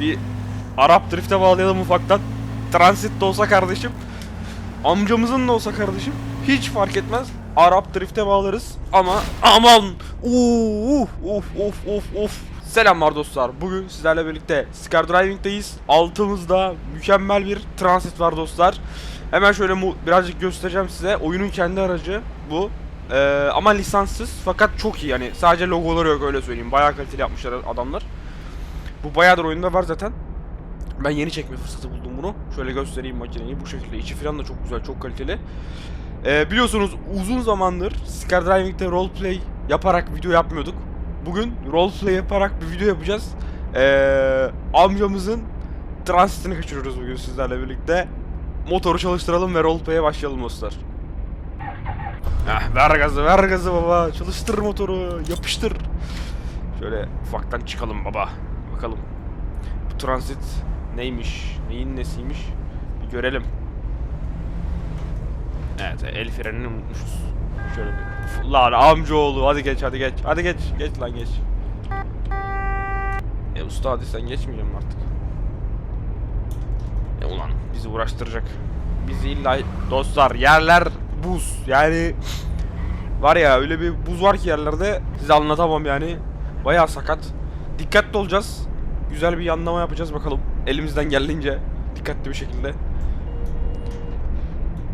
Bir Arap drift'e bağlayalım ufaktan. Transit de olsa kardeşim. Amcamızın da olsa kardeşim. Hiç fark etmez. Arap drift'e bağlarız. Ama aman. Uf uf uf uf uf. Selamlar dostlar. Bugün sizlerle birlikte Skydriving'deyiz. Altımızda mükemmel bir transit var dostlar. Hemen şöyle birazcık göstereceğim size. Oyunun kendi aracı bu. Ee, ama lisanssız fakat çok iyi yani sadece logoları yok öyle söyleyeyim. Bayağı kaliteli yapmışlar adamlar. Bu bayağıdır oyunda var zaten. Ben yeni çekme fırsatı buldum bunu. Şöyle göstereyim makineyi bu şekilde. İçi falan da çok güzel, çok kaliteli. Ee, biliyorsunuz uzun zamandır Skydriving'de roleplay yaparak video yapmıyorduk. Bugün roleplay yaparak bir video yapacağız. Ee, amcamızın transitini kaçırıyoruz bugün sizlerle birlikte. Motoru çalıştıralım ve roleplay'e başlayalım dostlar. Heh, ver gazı, ver gazı baba. Çalıştır motoru, yapıştır. Şöyle ufaktan çıkalım baba. Bakalım. Bu transit neymiş, neyin nesiymiş bir görelim. Evet, el frenini unutmuşuz. Şöyle bir... Lan amcaoğlu hadi geç hadi geç. Hadi geç, geç lan geç. E usta hadi sen geçmeyeceğim artık. E ulan bizi uğraştıracak. Bizi illa dostlar yerler buz. Yani var ya öyle bir buz var ki yerlerde size anlatamam yani. Bayağı sakat. Dikkatli olacağız. Güzel bir yanlama yapacağız bakalım. Elimizden geldiğince dikkatli bir şekilde.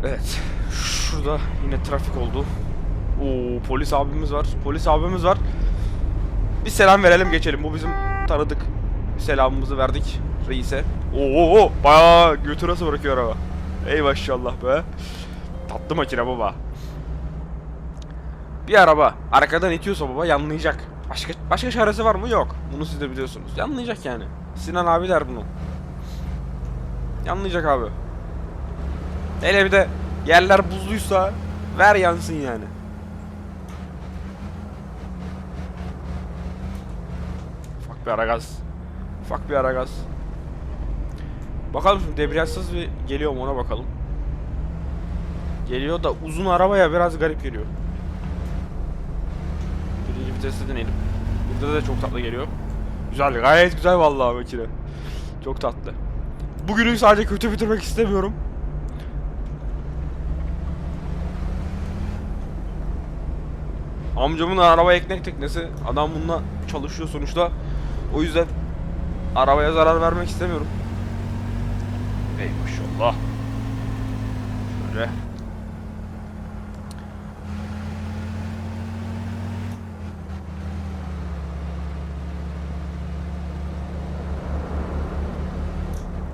Evet. Şurada yine trafik oldu. Oo polis abimiz var. Polis abimiz var. Bir selam verelim geçelim. Bu bizim tanıdık. Bir selamımızı verdik reise. Oo, bayağı götü nasıl bırakıyor araba. Ey maşallah be. Tatlı makine baba. Bir araba arkadan itiyorsa baba yanlayacak. Başka başka çaresi var mı? Yok. Bunu siz de biliyorsunuz. Yanlayacak yani. Sinan abi der bunu. Yanlayacak abi. Hele bir de yerler buzluysa ver yansın yani. Ufak bir ara gaz. Ufak bir ara gaz. Bakalım şimdi debriyajsız bir geliyor mu ona bakalım. Geliyor da uzun arabaya biraz garip geliyor. Birinci viteste deneyelim. Burada da çok tatlı geliyor. Güzel, gayet güzel vallahi makine. Çok tatlı. Bugünü sadece kötü bitirmek istemiyorum. Amcamın araba ekmek teknesi. Adam bununla çalışıyor sonuçta. O yüzden arabaya zarar vermek istemiyorum. Ey maşallah. Şöyle.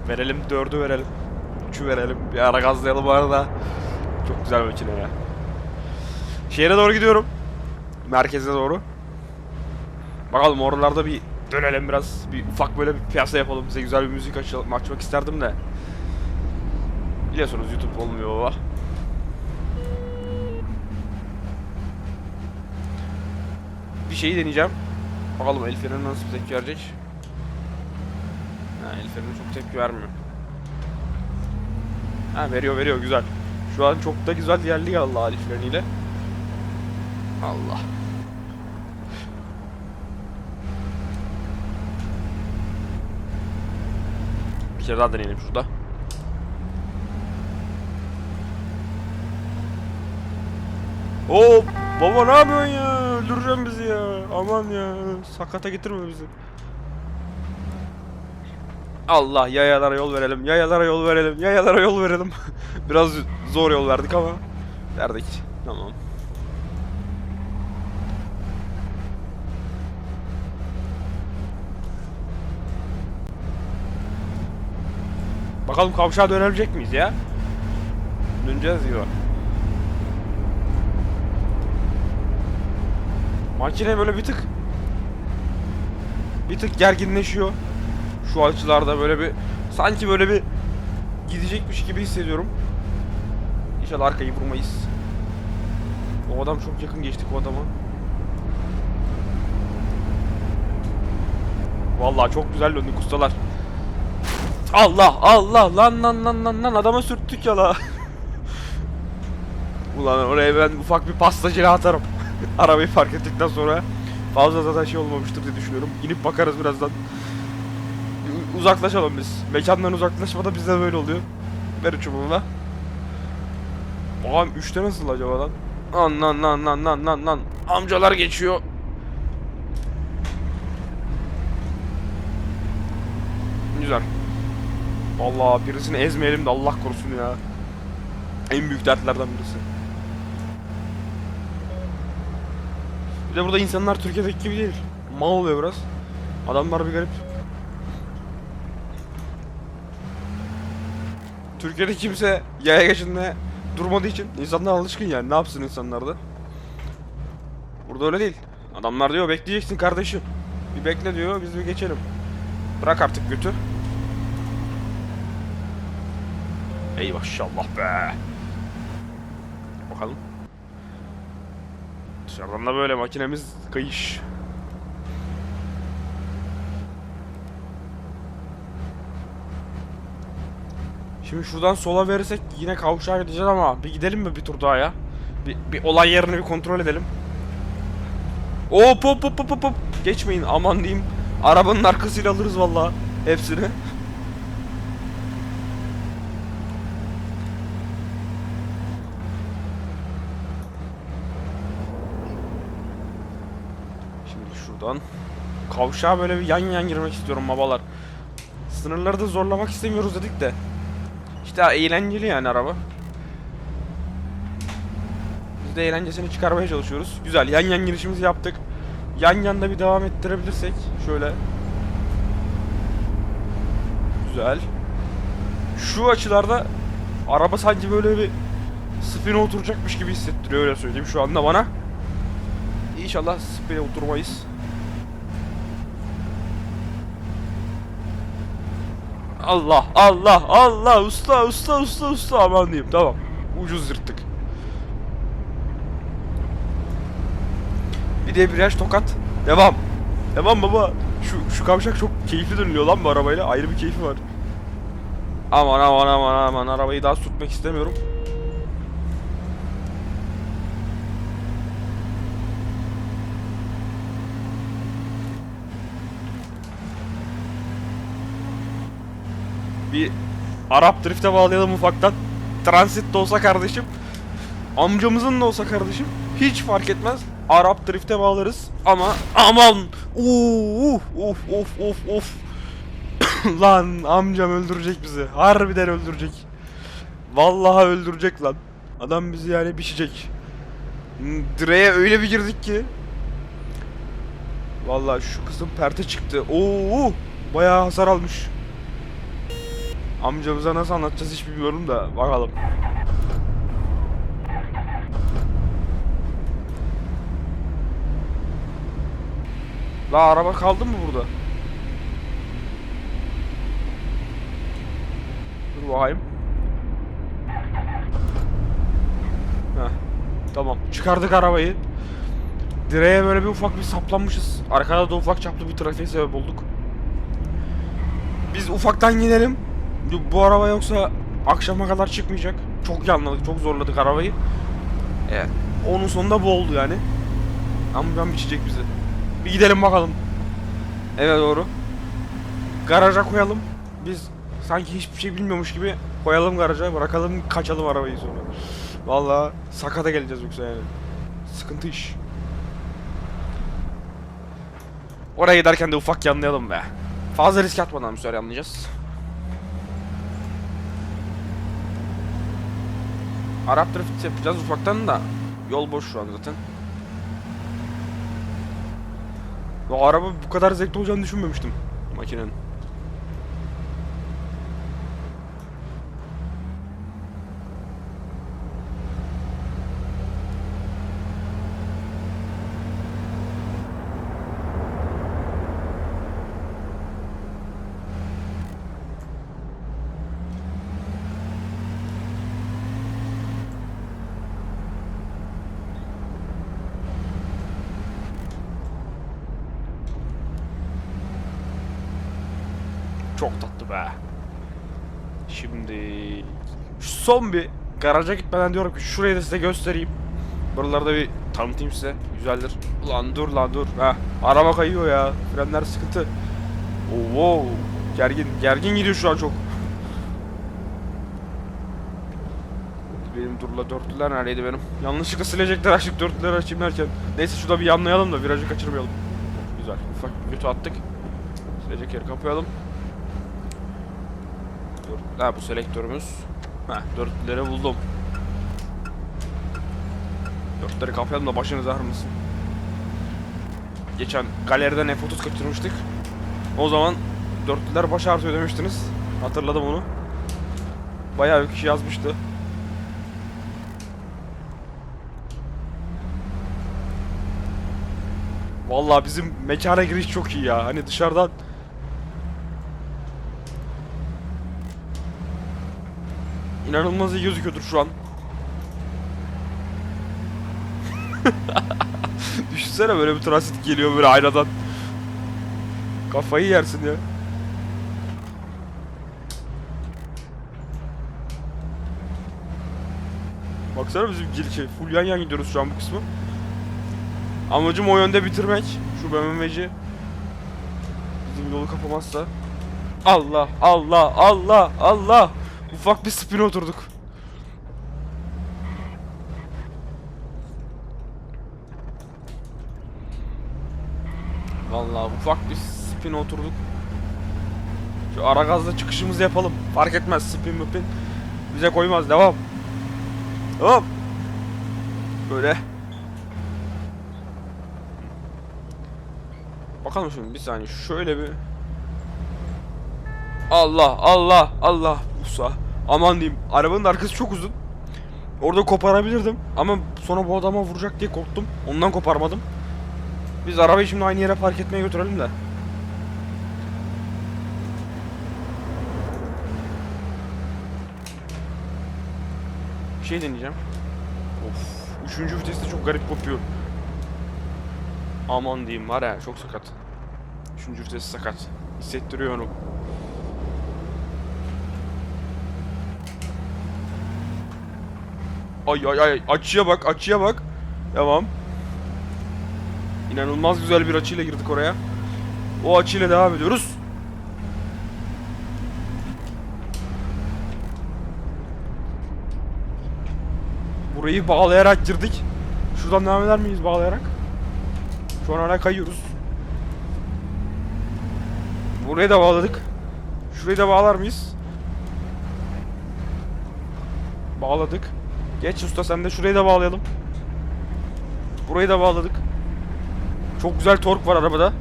Verelim dördü verelim. Üçü verelim. Bir ara gazlayalım bu arada. Çok güzel makine ya. Şehre doğru gidiyorum. Merkeze doğru. Bakalım oralarda bir dönelim biraz. Bir ufak böyle bir piyasa yapalım. Size güzel bir müzik açalım, açmak isterdim de. Biliyorsunuz YouTube olmuyor baba. Bir şeyi deneyeceğim. Bakalım el nasıl bir tepki verecek. Ha, el freni çok tepki vermiyor. Ha veriyor veriyor güzel. Şu an çok da güzel yerli Allah el freniyle. Allah. Bir kere daha deneyelim şurada. Oo baba ne yapıyorsun ya? Öldüreceğim bizi ya. Aman ya. Sakata getirme bizi. Allah yayalara yol verelim. Yayalara yol verelim. Yayalara yol verelim. Biraz zor yol verdik ama verdik. Tamam. Bakalım kavşağa dönebilecek miyiz ya? Döneceğiz gibi. Makine böyle bir tık bir tık gerginleşiyor. Şu açılarda böyle bir sanki böyle bir gidecekmiş gibi hissediyorum. İnşallah arkayı vurmayız. O adam çok yakın geçtik o adama. Vallahi çok güzel döndük ustalar. Allah Allah lan lan lan lan lan adama sürttük ya la. Ulan oraya ben ufak bir pastacıyla atarım. Arabayı fark ettikten sonra fazla zaten şey olmamıştır diye düşünüyorum. İnip bakarız birazdan. Uzaklaşalım biz. Mekandan uzaklaşmada bizde böyle oluyor. Ver çubuğuna. Ağam 3'te nasıl acaba lan? Lan lan lan lan lan lan lan. Amcalar geçiyor. Güzel. Vallahi birisini ezmeyelim de Allah korusun ya. En büyük dertlerden birisi. Bir de burada insanlar Türkiye'deki gibi değil. Mal oluyor biraz. Adamlar bir garip. Türkiye'de kimse yaya geçinde durmadığı için insanlar alışkın yani. Ne yapsın insanlar da? Burada öyle değil. Adamlar diyor bekleyeceksin kardeşim. Bir bekle diyor biz bir geçelim. Bırak artık götü. Ey maşallah be. Bakalım. Dışarıdan da böyle makinemiz kayış. Şimdi şuradan sola verirsek yine kavşağa gideceğiz ama bir gidelim mi bir tur daha ya? Bir, bir olay yerini bir kontrol edelim. Hop hop hop hop hop. Geçmeyin aman diyeyim. Arabanın arkasıyla alırız vallahi hepsini. Şimdi şuradan kavşağa böyle bir yan yan girmek istiyorum babalar. Sınırları da zorlamak istemiyoruz dedik de. İşte eğlenceli yani araba. Biz de eğlencesini çıkarmaya çalışıyoruz. Güzel yan yan girişimizi yaptık. Yan yanda bir devam ettirebilirsek şöyle. Güzel. Şu açılarda araba sanki böyle bir spine oturacakmış gibi hissettiriyor öyle söyleyeyim şu anda bana. İnşallah spine oturmayız. Allah Allah Allah usta usta usta usta aman diyeyim tamam ucuz yırttık. Bir de viraj tokat devam. Devam baba. Şu şu kavşak çok keyifli dönüyor lan bu arabayla ayrı bir keyfi var. Aman aman aman aman arabayı daha sürtmek istemiyorum. Bir Arap drift'e bağlayalım ufaktan. Transit de olsa kardeşim. Amcamızın da olsa kardeşim. Hiç fark etmez. Arap drift'e bağlarız. Ama aman. Uf of of of of. lan amcam öldürecek bizi. Harbiden öldürecek. Vallahi öldürecek lan. Adam bizi yani biçecek. Direğe öyle bir girdik ki. Vallahi şu kısım perte çıktı. Oo, bayağı hasar almış. Amcamıza nasıl anlatacağız hiç bilmiyorum da bakalım. La araba kaldı mı burada? Dur bakayım. Heh. Tamam. Çıkardık arabayı. Direğe böyle bir ufak bir saplanmışız. Arkada da ufak çaplı bir trafiğe sebep olduk. Biz ufaktan gidelim. Bu- araba yoksa akşama kadar çıkmayacak. Çok yanladık, çok zorladık arabayı. E, onun sonunda bu oldu yani. Amcam biçecek bizi. Bir gidelim bakalım. Eve doğru. Garaja koyalım. Biz sanki hiçbir şey bilmiyormuş gibi koyalım garaja, bırakalım, kaçalım arabayı sonra. Vallahi sakata geleceğiz yoksa yani. Sıkıntı iş. Oraya giderken de ufak yanlayalım be. Fazla risk atmadan bir süre yanlayacağız. Arap drift yapacağız ufaktan da yol boş şu an zaten. Bu araba bu kadar zevkli olacağını düşünmemiştim makinenin. Çok tatlı be. Şimdi şu son bir garaja gitmeden diyorum ki şurayı da size göstereyim. Buralarda bir tanıtayım size. Güzeldir. Ulan dur lan dur. Ha, araba kayıyor ya. Frenler sıkıntı. Oo, Gergin, gergin gidiyor şu an çok. Benim durla dörtlüler neredeydi benim? Yanlışlıkla silecekler açtık dörtlüleri açayım derken. Neyse şurada bir yanlayalım da virajı kaçırmayalım. Güzel. Ufak bir götü attık. Silecek yeri kapayalım. Dört, ha bu selektörümüz. Ha dörtlüleri buldum. Dörtleri kapayalım da başınız ağrımasın. Geçen galeriden F30 kaçırmıştık. O zaman dörtlüler baş ağrıtıyor demiştiniz. Hatırladım onu. Bayağı bir kişi yazmıştı. Vallahi bizim mekana giriş çok iyi ya. Hani dışarıdan inanılmaz iyi gözüküyordur şu an. Düşünsene böyle bir transit geliyor böyle aynadan. Kafayı yersin ya. Baksana bizim şey, full yan yan gidiyoruz şu an bu kısmı. Amacım o yönde bitirmek. Şu BMW'ci bizim yolu kapamazsa. Allah Allah Allah Allah. Ufak bir spin oturduk. Vallahi ufak bir spin oturduk. Şu ara gazla çıkışımızı yapalım. Fark etmez spin müpin. Bize koymaz. Devam. Hop. Böyle. Bakalım şimdi bir saniye şöyle bir Allah Allah Allah Usa Aman diyeyim arabanın arkası çok uzun. Orada koparabilirdim ama sonra bu adama vuracak diye korktum. Ondan koparmadım. Biz arabayı şimdi aynı yere park etmeye götürelim de. Bir şey deneyeceğim. Of Üçüncü viteste çok garip kopuyor. Aman diyeyim var ya çok sakat. Üçüncü vitesi sakat. Hissettiriyor onu. Ay ay ay açıya bak açıya bak. Devam. İnanılmaz güzel bir açıyla girdik oraya. O açıyla devam ediyoruz. Burayı bağlayarak girdik. Şuradan devam eder miyiz bağlayarak? Şu an hala kayıyoruz. Buraya da bağladık. Şurayı da bağlar mıyız? Bağladık. Geç usta sen de şurayı da bağlayalım. Burayı da bağladık. Çok güzel tork var arabada.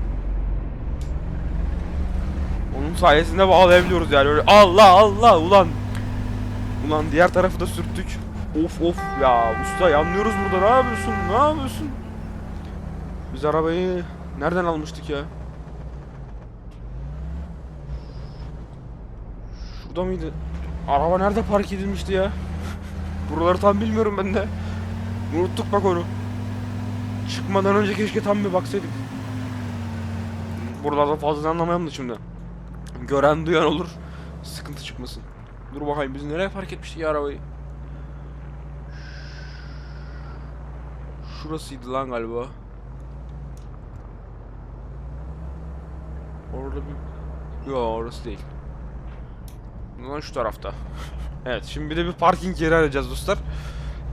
Onun sayesinde bağlayabiliyoruz yani öyle Allah Allah ulan. Ulan diğer tarafı da sürttük. Of of ya usta yanlıyoruz burada ne yapıyorsun ne yapıyorsun? Biz arabayı nereden almıştık ya? Şurada mıydı? Araba nerede park edilmişti ya? Buraları tam bilmiyorum ben de. Unuttuk bak onu. Çıkmadan önce keşke tam bir baksaydık. Buralarda fazla anlamayalım da şimdi. Gören duyan olur. Sıkıntı çıkmasın. Dur bakayım biz nereye park etmiştik ya arabayı? Şurasıydı lan galiba. Orada bir... Yo orası değil. Lan şu tarafta. evet şimdi bir de bir parking yeri arayacağız dostlar.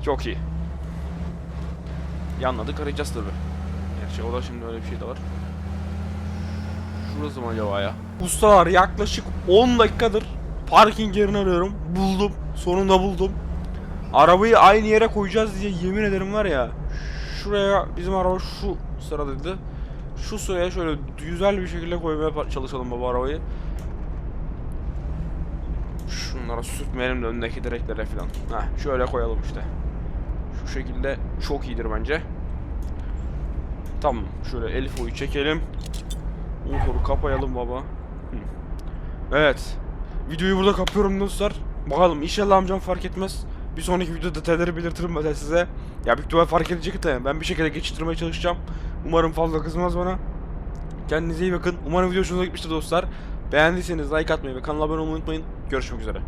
Çok iyi. Yanladık arayacağız tabi. Gerçi o da şimdi öyle bir şey de var. Şurası mı acaba ya? Ustalar yaklaşık 10 dakikadır parking yerini arıyorum. Buldum. Sonunda buldum. Arabayı aynı yere koyacağız diye yemin ederim var ya. Şuraya bizim araba şu sıradaydı. Şu sıraya şöyle güzel bir şekilde koymaya çalışalım baba arabayı. Şunlara sürtmeyelim de öndeki direklere falan. Heh, şöyle koyalım işte. Şu şekilde çok iyidir bence. Tamam. Şöyle Elfo'yu çekelim. Motoru kapayalım baba. Evet. Videoyu burada kapıyorum dostlar. Bakalım inşallah amcam fark etmez. Bir sonraki videoda detayları belirtirim ben size. Ya büyük ihtimal fark edecek de ben bir şekilde geçiştirmeye çalışacağım. Umarım fazla kızmaz bana. Kendinize iyi bakın. Umarım video hoşunuza gitmiştir dostlar. Beğendiyseniz like atmayı ve kanala abone olmayı unutmayın. Görüşmek üzere.